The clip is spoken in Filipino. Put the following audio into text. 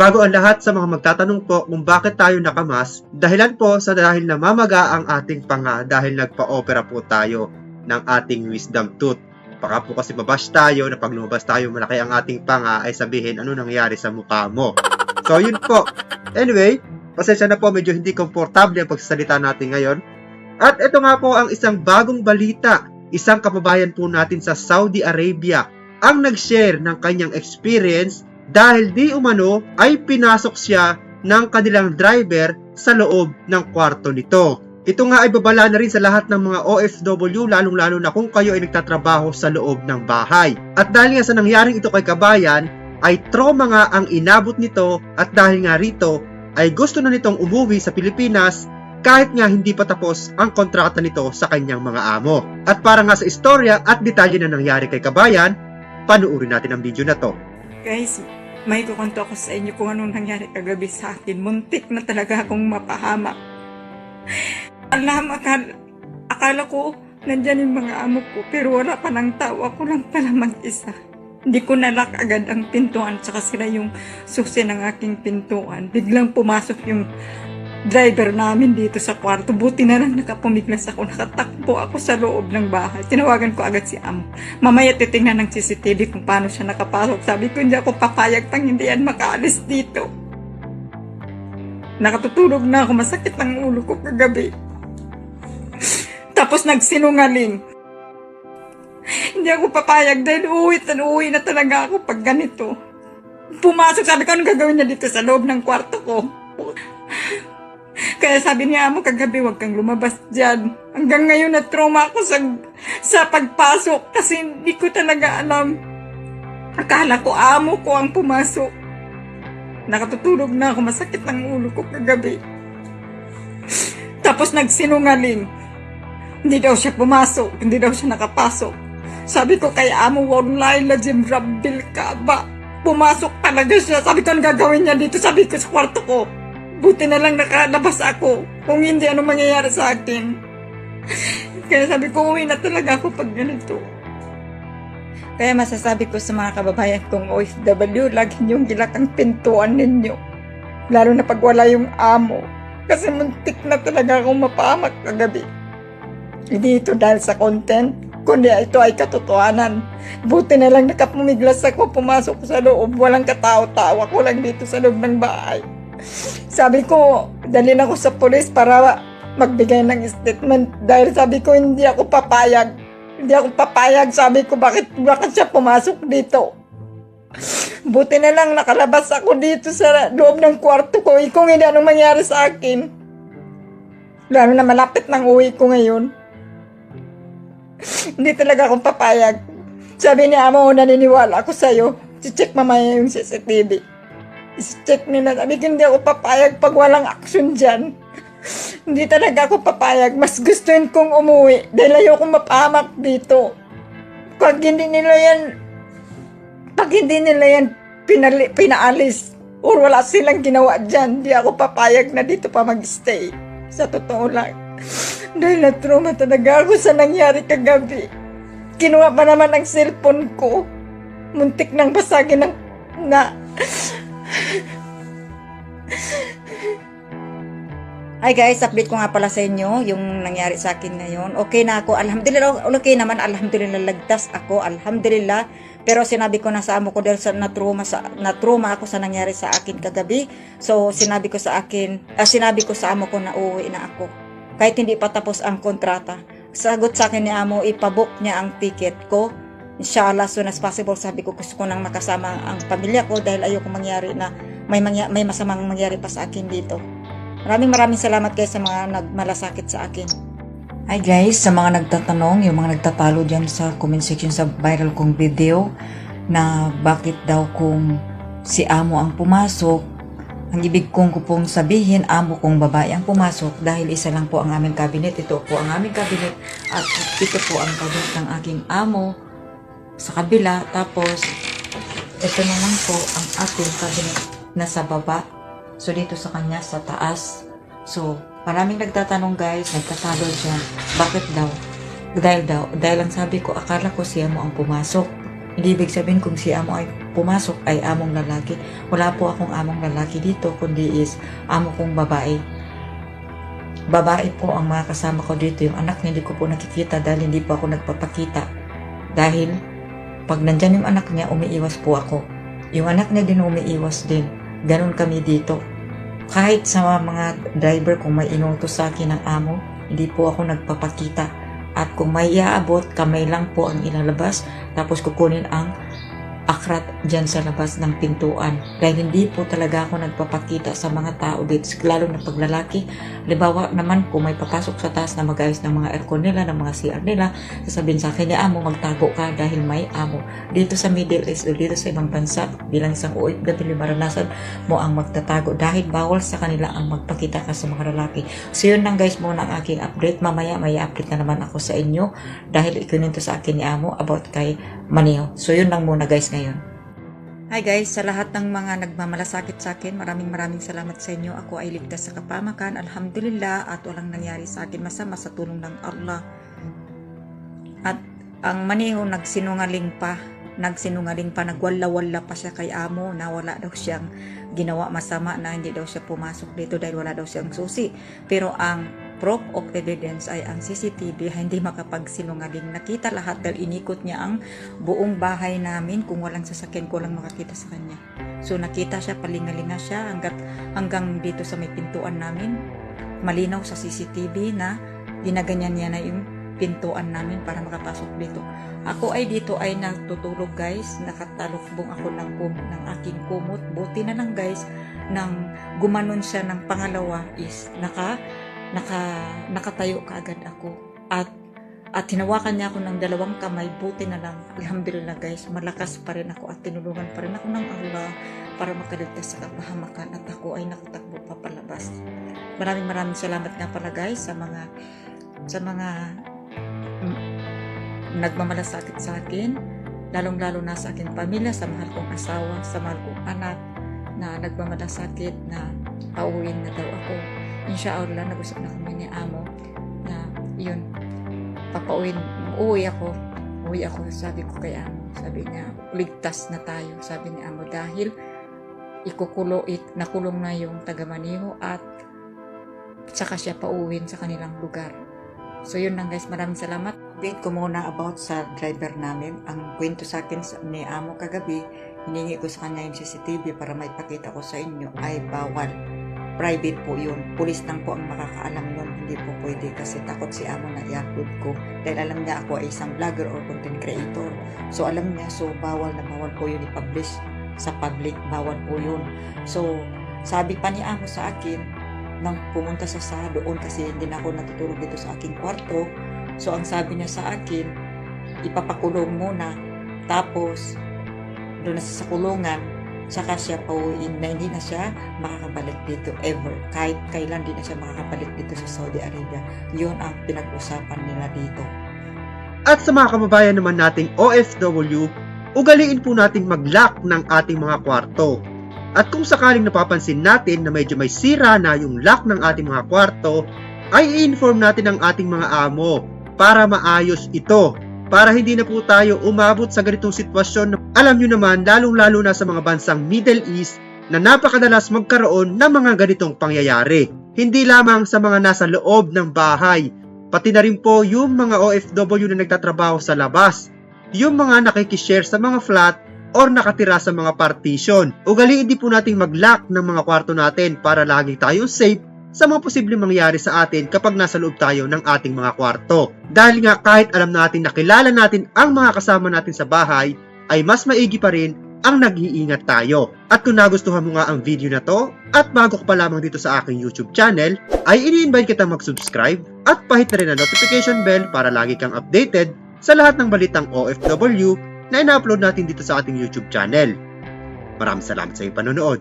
Bago ang lahat sa mga magtatanong po kung bakit tayo nakamas, dahilan po sa dahil namamaga ang ating panga dahil nagpa-opera po tayo ng ating wisdom tooth. Baka po kasi babash tayo na pag lumabas tayo malaki ang ating panga ay sabihin ano nangyari sa mukha mo. So yun po. Anyway, pasensya na po medyo hindi komportable ang pagsasalita natin ngayon. At ito nga po ang isang bagong balita. Isang kababayan po natin sa Saudi Arabia ang nag-share ng kanyang experience dahil di umano ay pinasok siya ng kanilang driver sa loob ng kwarto nito. Ito nga ay babala na rin sa lahat ng mga OFW lalong-lalo na kung kayo ay nagtatrabaho sa loob ng bahay. At dahil nga sa nangyaring ito kay kabayan, ay trauma nga ang inabot nito at dahil nga rito ay gusto na nitong umuwi sa Pilipinas kahit nga hindi pa tapos ang kontrata nito sa kanyang mga amo. At para nga sa istorya at detalye na nangyari kay kabayan, panuorin natin ang video na to. Guys, may kukwento ako sa inyo kung anong nangyari kagabi sa akin. Muntik na talaga akong mapahamak. Alam, akala, akala ko nandyan yung mga amo ko, pero wala pa ng tao. Ako lang pala mag-isa. Hindi ko nalak agad ang pintuan tsaka sila yung susi ng aking pintuan. Biglang pumasok yung driver namin dito sa kwarto. Buti na lang nakapumiglas ako. Nakatakbo ako sa loob ng bahay. Tinawagan ko agad si Amo. Mamaya titingnan ng CCTV kung paano siya nakapasok. Sabi ko, hindi ako papayag pang hindi yan makaalis dito. Nakatutulog na ako. Masakit ang ulo ko kagabi. Tapos nagsinungaling. Hindi ako papayag dahil uwi at uwi na talaga ako pag ganito. Pumasok, sabi ko, anong gagawin niya dito sa loob ng kwarto ko? Kaya sabi niya mo kagabi, huwag kang lumabas dyan. Hanggang ngayon na trauma ako sa, sa pagpasok kasi hindi ko talaga alam. Akala ko amo ko ang pumasok. Nakatutulog na ako, masakit ang ulo ko kagabi. Tapos nagsinungaling. Hindi daw siya pumasok, hindi daw siya nakapasok. Sabi ko kay amo, online la Jim Rabbil ka ba? Pumasok talaga siya. Sabi ko, ano gagawin niya dito? Sabi ko sa kwarto ko. Buti na lang nakalabas ako. Kung hindi, ano mangyayari sa akin? Kaya sabi ko, uwi na talaga ako pag ganito. Kaya masasabi ko sa mga kababayan kong OFW, lagi niyong gilak pintuan ninyo. Lalo na pag wala yung amo. Kasi muntik na talaga akong mapahamak kagabi. Hindi ito dahil sa content, kundi ito ay katotohanan. Buti na lang nakapumiglas ako, pumasok sa loob, walang katao-tao. Ako lang dito sa loob ng bahay. Sabi ko, dalhin ako sa polis para magbigay ng statement dahil sabi ko hindi ako papayag. Hindi ako papayag. Sabi ko, bakit, bakit siya pumasok dito? Buti na lang nakalabas ako dito sa loob ng kwarto ko. Eh, kung hindi anong mangyari sa akin. Lalo na malapit ng uwi ko ngayon. hindi talaga ako papayag. Sabi ni Amo, naniniwala ako sa'yo. Si-check mamaya yung CCTV. I-check nila. Sabi hindi ako papayag pag walang action dyan. hindi talaga ako papayag. Mas gustuin kong umuwi dahil ayoko mapahamak dito. Pag hindi nila yan, pag hindi nila yan pinali, pinaalis, or wala silang ginawa dyan, hindi ako papayag na dito pa mag-stay. Sa totoo lang. Dahil na-trauma talaga ako sa nangyari kagabi. Kinuha pa naman ang cellphone ko. Muntik nang basagin ng na Hi guys, update ko nga pala sa inyo yung nangyari sa akin ngayon. Okay na ako. Alhamdulillah, okay naman. Alhamdulillah, lagtas ako. Alhamdulillah. Pero sinabi ko na sa amo ko dahil sa natruma, sa, natruma ako sa nangyari sa akin kagabi. So, sinabi ko sa akin, ah, sinabi ko sa amo ko na uuwi na ako. Kahit hindi pa tapos ang kontrata. Sagot sa akin ni amo, ipabook niya ang ticket ko. Inshallah, soon as possible, sabi ko gusto ko nang makasama ang pamilya ko dahil ayoko mangyari na may, mangya, may masamang mangyari pa sa akin dito. Maraming maraming salamat guys sa mga nagmalasakit sa akin. Hi guys, sa mga nagtatanong, yung mga nagtatalo dyan sa comment section sa viral kong video na bakit daw kung si amo ang pumasok, ang ibig kong ko pong sabihin, amo kong babae ang pumasok dahil isa lang po ang aming cabinet. Ito po ang aming cabinet at ito po ang cabinet ng aking amo sa kabila. Tapos, ito na lang po ang ating cabinet na sa baba. So, dito sa kanya sa taas. So, maraming nagtatanong guys, nagtatalo dyan. Bakit daw? Dahil daw, dahil ang sabi ko, akala ko si Amo ang pumasok. Hindi ibig sabihin kung si Amo ay pumasok ay among lalaki. Wala po akong among lalaki dito, kundi is amo kong babae. Babae po ang mga kasama ko dito. Yung anak niya hindi ko po nakikita dahil hindi po ako nagpapakita. Dahil pag nandyan yung anak niya, umiiwas po ako. Yung anak niya din umiiwas din. Ganon kami dito. Kahit sa mga driver kung may inutos sa akin ng amo, hindi po ako nagpapakita. At kung may iaabot, kamay lang po ang ilalabas, tapos kukunin ang akrat dyan sa labas ng pintuan. Dahil hindi po talaga ako nagpapakita sa mga tao dito, lalo na paglalaki. Halimbawa naman, kung may papasok sa taas na mag-ayos ng mga aircon nila, ng mga CR nila, sasabihin sa akin, ni amo, magtago ka dahil may amo. Dito sa Middle East o dito sa ibang bansa, bilang isang OFW, maranasan mo ang magtatago dahil bawal sa kanila ang magpakita ka sa mga lalaki. So yun lang guys muna ang aking update. Mamaya may update na naman ako sa inyo dahil ikininto sa akin ni Amo about kay Maniho. So yun lang muna guys ngayon. Hi guys, sa lahat ng mga nagmamalasakit sa akin, maraming maraming salamat sa inyo. Ako ay ligtas sa kapamakan, alhamdulillah, at walang nangyari sa akin masama sa tulong ng Allah. At ang maniho nagsinungaling pa, nagsinungaling pa, nagwala-wala pa siya kay amo na wala daw siyang ginawa masama na hindi daw siya pumasok dito dahil wala daw siyang susi. Pero ang proof of evidence ay ang CCTV hindi makapagsinungaling. Nakita lahat dahil inikot niya ang buong bahay namin kung walang sasakyan ko lang makakita sa kanya. So nakita siya, palingalinga siya hanggat, hanggang dito sa may pintuan namin. Malinaw sa CCTV na ginaganyan niya na yung pintuan namin para makapasok dito. Ako ay dito ay natutulog guys, nakatalukbong ako ng, ng aking kumot. Buti na lang guys, nang gumanon siya ng pangalawa is naka, naka, nakatayo kaagad ako. At at hinawakan niya ako ng dalawang kamay, buti na lang. Alhamdulillah guys, malakas pa rin ako at tinulungan pa rin ako ng Allah para makaligtas sa kapahamakan at ako ay nakatakbo pa palabas. Maraming maraming salamat nga pala guys sa mga sa mga nagmamalasakit sa akin, lalong-lalo na sa aking pamilya, sa mahal kong asawa, sa mahal kong anak na nagmamalasakit na pauwiin na daw ako. Inshallah, nag-usap na kami ni Amo na yun, papauwiin, uuwi ako. Uuwi ako, sabi ko kay Amo. Sabi niya, ligtas na tayo, sabi ni Amo, dahil ikukulo, ik, nakulong na yung taga Maniho at saka siya pauwiin sa kanilang lugar. So yun lang guys, maraming salamat. Update ko muna about sa driver namin. Ang kwento sa akin ni Amo kagabi, hiningi ko sa kanya yung CCTV para may pakita ko sa inyo ay bawal. Private po yun. Pulis lang po ang makakaalam nun. Hindi po pwede kasi takot si Amo na i-upload ko. Dahil alam niya ako ay isang vlogger or content creator. So alam niya, so bawal na bawal po yun i-publish sa public. Bawal po yun. So sabi pa ni Amo sa akin, nang pumunta siya sa doon kasi hindi na ako natutulog dito sa aking kwarto. So ang sabi niya sa akin, ipapakulong muna. Tapos, doon na sa kulungan, saka siya pauwiin na hindi na siya makakabalik dito ever. Kahit kailan di na siya makakabalik dito sa Saudi Arabia. Yun ang pinag-usapan nila dito. At sa mga kababayan naman nating OFW, ugaliin po nating mag-lock ng ating mga kwarto. At kung sakaling napapansin natin na medyo may sira na yung lock ng ating mga kwarto, ay i-inform natin ang ating mga amo para maayos ito. Para hindi na po tayo umabot sa ganitong sitwasyon na alam nyo naman lalong-lalo na sa mga bansang Middle East na napakadalas magkaroon ng mga ganitong pangyayari. Hindi lamang sa mga nasa loob ng bahay, pati na rin po yung mga OFW na nagtatrabaho sa labas, yung mga nakikishare sa mga flat or nakatira sa mga partition. Ugaliin din po nating mag-lock ng mga kwarto natin para lagi tayong safe sa mga posibleng mangyari sa atin kapag nasa loob tayo ng ating mga kwarto. Dahil nga kahit alam natin na kilala natin ang mga kasama natin sa bahay, ay mas maigi pa rin ang nag-iingat tayo. At kung nagustuhan mo nga ang video na to, at bago ka pa lamang dito sa aking YouTube channel, ay ini-invite kita mag-subscribe at pahit na rin ang notification bell para lagi kang updated sa lahat ng balitang OFW na ina-upload natin dito sa ating YouTube channel. Maraming salamat sa iyong panonood.